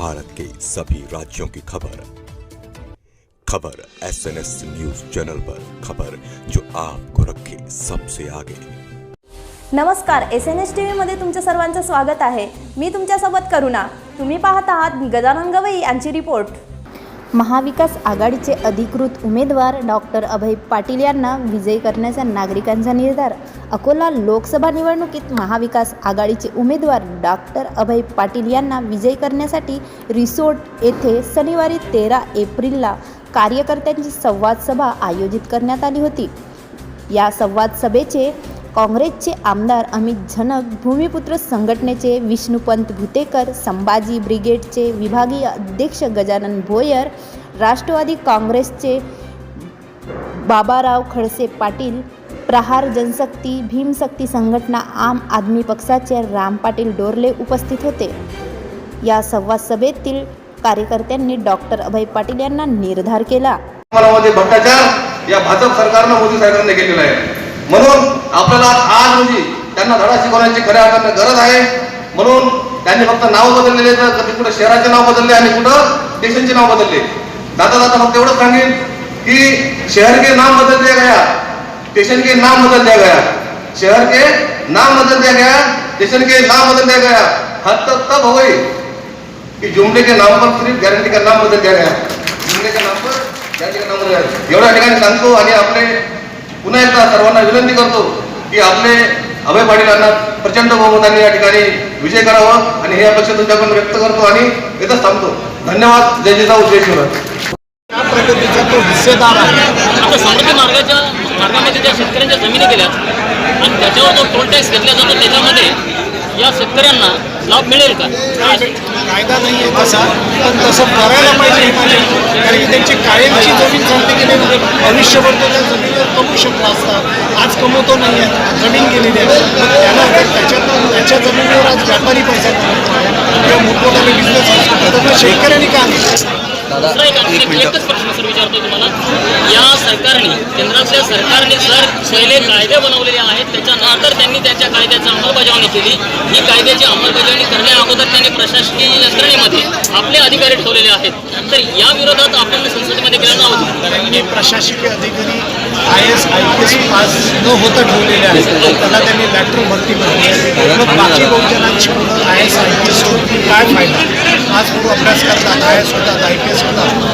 भारत के सभी राज्यों की खबर। खबर S N S news channel पर खबर जो आपको रखे सबसे आगे। नमस्कार एस एन एस टी व्हीमध्ये तुमच्या सर्वांचं स्वागत आहे. मी तुमच्यासोबत करुणा. तुम्ही पाहत आहात गजानन गवई यांची रिपोर्ट. महाविकास आघाडीचे अधिकृत उमेदवार डॉक्टर अभय पाटील यांना विजयी करण्याचा नागरिकांचा निर्धार. अकोला लोकसभा निवडणुकीत महाविकास आघाडीचे उमेदवार डॉक्टर अभय पाटील यांना विजयी करण्यासाठी रिसोर्ट येथे शनिवारी तेरा एप्रिलला कार्यकर्त्यांची संवाद सभा आयोजित करण्यात आली होती. या संवाद सभेचे काँग्रेसचे आमदार अमित झनक भूमिपुत्र संघटनेचे विष्णुपंत भुतेकर संभाजी ब्रिगेडचे विभागीय अध्यक्ष गजानन भोयर राष्ट्रवादी काँग्रेसचे बाबाराव खडसे पाटील प्रहार जनशक्ती भीमशक्ती संघटना आम आदमी पक्षाचे राम पाटील डोरले उपस्थित होते. या संवाद सभेतील कार्यकर्त्यांनी डॉक्टर अभय पाटील यांना निर्धार केला. भ्रष्टाचार या भाजप सरकारनं मोदी सरकारने केलेला आहे. म्हणून आपल्याला आज म्हणजे त्यांना धडा शिकवण्याची खऱ्या अर्थाने गरज आहे. म्हणून त्यांनी फक्त नाव बदललेले तर कधी कुठं शहराचे नाव बदलले आणि कुठं देशांचे नाव बदलले. दादा दादा फक्त एवढंच सांगेन की शहर के नाम बदल दिया गया स्टेशन के नाम बदल दिया गया. शहर के नाम बदल दिया गया स्टेशन के नाम बदल दिया गया. हद तक तब हो गई कि जुमले के नाम पर सिर्फ गारंटी का नाम बदल दिया गया. जुमले के नाम पर गारंटी का नाम बदल गया. एवढ्या ठिकाणी सांगतो आणि आपले पुन्हा एकदा सर्वांना विनंती करतो की आपले अभय पाटील यांना प्रचंड बहुमताने या ठिकाणी विजय करावं आणि हे अपेक्षा तुमच्याकडून व्यक्त करतो आणि इथंच थांबतो. धन्यवाद. जय जिजाऊ जय शिवराय. त्या प्रगतीचा तो हिस्सेदार आहे. आता समृद्धी मार्गाच्या मार्गामध्ये ज्या शेतकऱ्यांच्या जमिनी गेल्यात आणि त्याच्यावर जो टोल टॅक्स घेतला जातो त्याच्यामध्ये या शेतकऱ्यांना लाभ मिळेल का? कायदा नाही आहे तसा पण तसं करायला पाहिजे. कारण की त्यांची कायमची जमीन चालते की नाही भविष्यभर तो त्या जमिनीवर कमवू शकला असता आज कमवतो नाही आहे जमीन गेलेली आहे. मग त्याला जर त्याच्यातून त्याच्या जमिनीवर आज व्यापारी पैसा कमवतो आहे किंवा मोठमोठ्याने बिझनेस तर शेतकऱ्यांनी का नाही दुसरा एक आणखी एक- एकच प्रश्न सर विचारतो तुम्हाला. या सरकारने केंद्रातल्या सरकारने जर पहिले कायदे बनवलेले आहेत त्याच्यानंतर त्यांनी त्याच्या कायद्याची अंमलबजावणी केली. ही कायद्याची अंमलबजावणी करण्या अगोदर त्यांनी प्रशासकीय यंत्रणेमध्ये आपले अधिकारी ठेवलेले आहेत. तर या विरोधात आपण काही प्रशासकीय अधिकारी I S I P S pass न होता ठेवलेले आहेत. त्याला त्यांनी लॅटर भरती भरली मग बाकी बहुजनांची मुलं I S I P S काय फायदा? आज मुलं अभ्यास करतात आय एस होतात आय पी एस होतात.